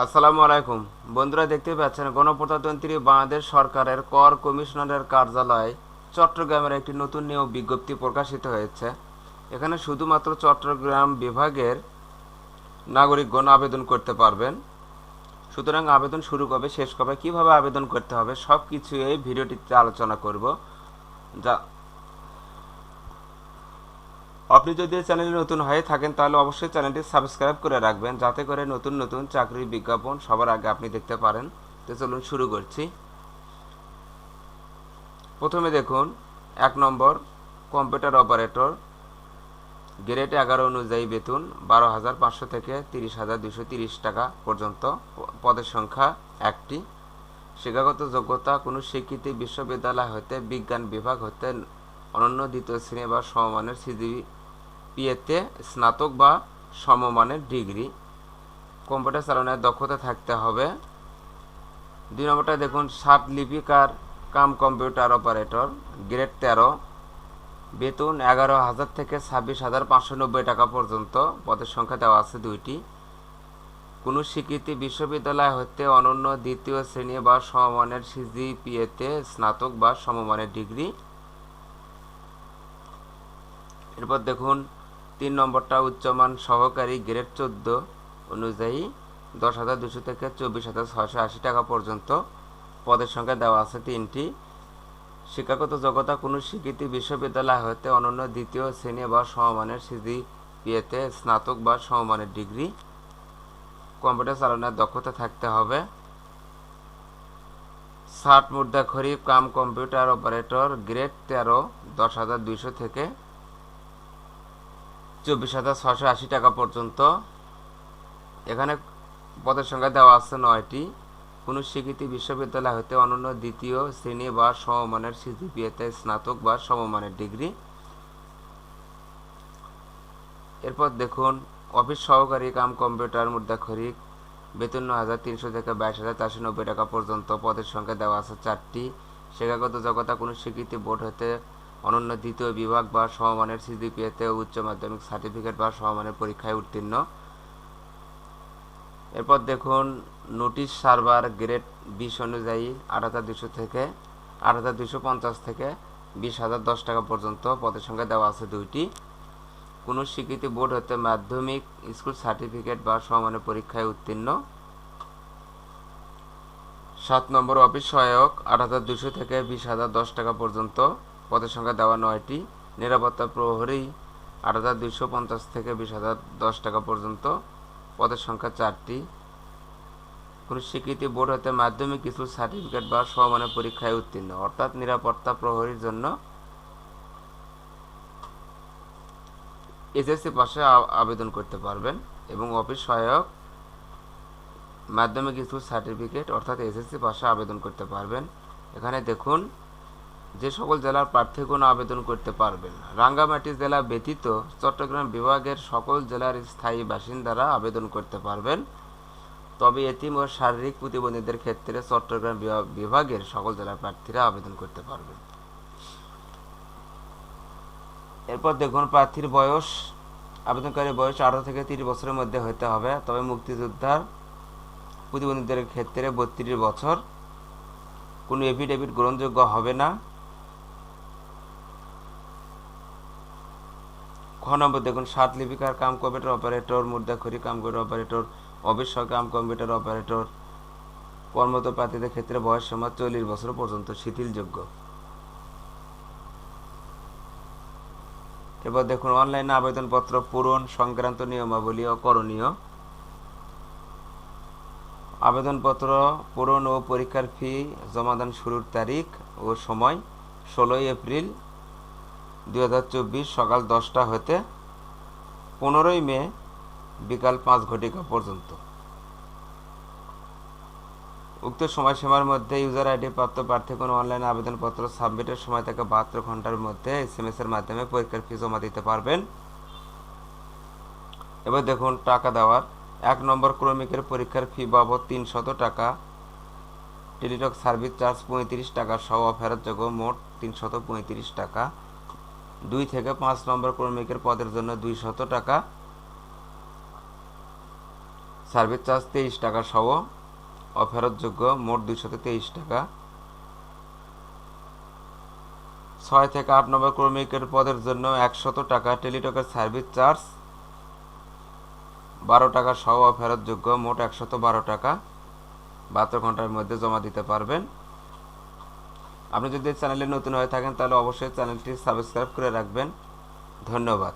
আসসালামু আলাইকুম। বন্ধুরা দেখতে পাচ্ছেন, গণপ্রজাতন্ত্রী বাংলাদেশ সরকারের কর কমিশনারের কার্যালয়ে চট্টগ্রামের একটি নতুন নিয়োগ বিজ্ঞপ্তি প্রকাশিত হয়েছে। এখানে শুধুমাত্র চট্টগ্রাম বিভাগের নাগরিকগণ আবেদন করতে পারবেন। সুতরাং আবেদন শুরু কবে, শেষ কবে, কীভাবে আবেদন করতে হবে সব কিছু এই ভিডিওটিতে আলোচনা করব। যা আপনি যদি চ্যানেলে নতুন হয়ে থাকেন, তাহলে অবশ্যই চ্যানেলটি সাবস্ক্রাইব করে রাখবেন, যাতে করে নতুন নতুন চাকরির বিজ্ঞাপন সবার আগে আপনি দেখতে পারেন। তো চলুন শুরু করছি। প্রথমে দেখুন, এক নম্বর, কম্পিউটার অপারেটর। গ্রেড এগারো অনুযায়ী বেতন, বারো হাজার পাঁচশো থেকে তিরিশ হাজার দুশো তিরিশ টাকা পর্যন্ত। পদের সংখ্যা একটি। শিক্ষাগত যোগ্যতা, কোনো স্বীকৃতি বিশ্ববিদ্যালয় হতে, বিজ্ঞান বিভাগ হতে, অনন্য দ্বিতীয় শ্রেণি বা সমমানের সিজিপিএতে স্নাতক বা সমমানের ডিগ্রি। কম্পিউটার চালানোর দক্ষতা থাকতে হবে। দুই নম্বরটা দেখুন, সাত লিপিকার কাম কম্পিউটার অপারেটর, গ্রেড তেরো। বেতন এগারো হাজার থেকে ছাব্বিশ হাজার পাঁচশো নব্বই টাকা পর্যন্ত। পদের সংখ্যা দেওয়া আছে দুইটি। কোনো স্বীকৃতি বিশ্ববিদ্যালয় হতে অনন্য দ্বিতীয় শ্রেণি বা সমমানের সিজিপিএতে স্নাতক বা সমমানের ডিগ্রি। এরপর দেখুন তিন নম্বরটা উচ্চমান সহকারী গ্রেড চোদ্দ অনুযায়ী দশ হাজার দুশো থেকে চব্বিশ হাজার ছয়শো আশি টাকা পর্যন্ত পদের সংখ্যা দেওয়া আছে তিনটি। শিক্ষাগত যোগ্যতা কোনো স্বীকৃতি বিশ্ববিদ্যালয় হতে অনন্য দ্বিতীয় শ্রেণি বা সমমানের সিজিপিএতে স্নাতক বা সমমানের ডিগ্রি। কম্পিউটার চালানোর দক্ষতা থাকতে হবে। ষাট মুদ্রা খরিফ কাম কম্পিউটার অপারেটর গ্রেড তেরো, দশ হাজার দুইশো থেকে চব্বিশ হাজার ছশো আশি টাকা পর্যন্ত। এখানে পদের সংখ্যা দেওয়া আছে নয়টি। কোনো স্বীকৃতি বিশ্ববিদ্যালয় হতে অনন্য দ্বিতীয় শ্রেণি বা সমমানের সিজিপিএতে স্নাতক বা সমমানের ডিগ্রি। এরপর দেখুন, অফিস সহকারী কাম কম্পিউটার মুদ্রাক্ষরিক বেতন ন হাজার তিনশো থেকে বাইশ হাজার চারশো নব্বই টাকা পর্যন্ত পদের সংখ্যা দেওয়া আছে চারটি। শিক্ষাগত যোগ্যতা, কোনো স্বীকৃতি বোর্ড হতে অনন্য দ্বিতীয় বিভাগ বা সমমানের সিজিপিএতে উচ্চ মাধ্যমিক সার্টিফিকেট বা সমমানের পরীক্ষায় উত্তীর্ণ। এরপর দেখুন, নোটিশ সার্ভার গ্রেড বিশ অনুযায়ী আট হাজার দুশো থেকে আট হাজার দুশো পঞ্চাশ থেকে বিশ হাজার দশ টাকা পর্যন্ত পদের সংখ্যা দেওয়া আছে দুইটি। কোনো স্বীকৃতি বোর্ড হতে মাধ্যমিক স্কুল সার্টিফিকেট বা সমানের পরীক্ষায় উত্তীর্ণ। সাত নম্বর অফিস সহায়ক, আট হাজার দুশো থেকে বিশ হাজার দশ টাকা পর্যন্ত পদের সংখ্যা দেওয়া নয়টি। নিরাপত্তা প্রহরী আট হাজার দুশো পঞ্চাশ থেকে বিশ হাজার দশ টাকা পর্যন্ত। পদের সংখ্যা চারটি। কোনো স্বীকৃতি বোর্ড হতে মাধ্যমিক কিছু সার্টিফিকেট বা সমানের পরীক্ষায় উত্তীর্ণ। অর্থাৎ নিরাপত্তা প্রহরীর জন্য এসএসসি পাশে আবেদন করতে পারবেন এবং অফিস সহায়ক মাধ্যমিক স্কুল সার্টিফিকেট অর্থাৎ এসএসসি পাশে আবেদন করতে পারবেন। এখানে দেখুন যে সকল জেলার প্রার্থীগণ আবেদন করতে পারবেন। রাঙ্গামাটি জেলা ব্যতীত চট্টগ্রাম বিভাগের সকল জেলার স্থায়ী বাসিন্দারা আবেদন করতে পারবেন। তবে এতিম ও শারীরিক প্রতিবন্ধীদের ক্ষেত্রে চট্টগ্রাম বিভাগের সকল জেলার প্রার্থীরা আবেদন করতে পারবেন। এরপর দেখুন, প্রার্থীর বয়স আবেদনকারীর বয়স আঠারো থেকে তিরিশ বছরের মধ্যে হতে হবে। তবে মুক্তিযোদ্ধার প্রতিবন্ধীদের ক্ষেত্রে বত্রিশ বছর। কোনো এফিডেভিট গ্রহণযোগ্য হবে না। খ নম্বর দেখুন, সাত লিপিকার কাম কম্পিউটার অপারেটর, মুদ্রাক্ষরী কাম কম্পিউটার অপারেটর অবশ্যই কাম কম্পিউটার অপারেটর কর্মরত প্রার্থীদের ক্ষেত্রে বয়স সীমা চল্লিশ বছর পর্যন্ত শিথিলযোগ্য। এবার দেখুন, অনলাইনে আবেদনপত্র পূরণ সংক্রান্ত নিয়মাবলী ও করণীয় আবেদনপত্র পূরণ ও পরীক্ষার ফি জমাদান শুরুর তারিখ ও সময় ষোলোই এপ্রিল দুই হাজার চব্বিশ সকাল দশটা হতে পনেরোই মে বিকাল পাঁচ ঘটিকা পর্যন্ত। উক্ত সময়সীমার মধ্যে ইউজার আইডি প্রাপ্ত প্রার্থী কোনো অনলাইন আবেদনপত্র সাবমিটের সময় থেকে বাহাত্তর ঘণ্টার মধ্যে এস এম এর মাধ্যমে পরীক্ষার ফি জমা দিতে পারবেন। এবার দেখুন, টাকা দেওয়ার এক নম্বর ক্রমিকের পরীক্ষার ফি বাবদ তিনশত টাকা, টেলিটক সার্ভিস চার্জ পঁয়ত্রিশ টাকা, সহ ফেরতযোগ্য মোট তিনশত পঁয়ত্রিশ টাকা দুই থেকে পাঁচ নম্বর ক্রমিকের পদের জন্য দুইশত টাকা। সার্ভিস চার্জ তেইশ টাকা সহ। অফেরতযোগ্য মোট দুইশত তেইশ টাকা। ছয় থেকে আট নম্বর ক্রমিকের পদের জন্য একশত টাকা টেলিটকের সার্ভিস চার্জ। বারো টাকা সহ ফেরতযোগ্য মোট একশত বারো টাকা। বাহাত্তর ঘণ্টার মধ্যে জমা দিতে পারবেন। আপনি যদি চ্যানেলে নতুন হয়ে থাকেন তাহলে অবশ্যই চ্যানেলটি সাবস্ক্রাইব করে রাখবেন। ধন্যবাদ।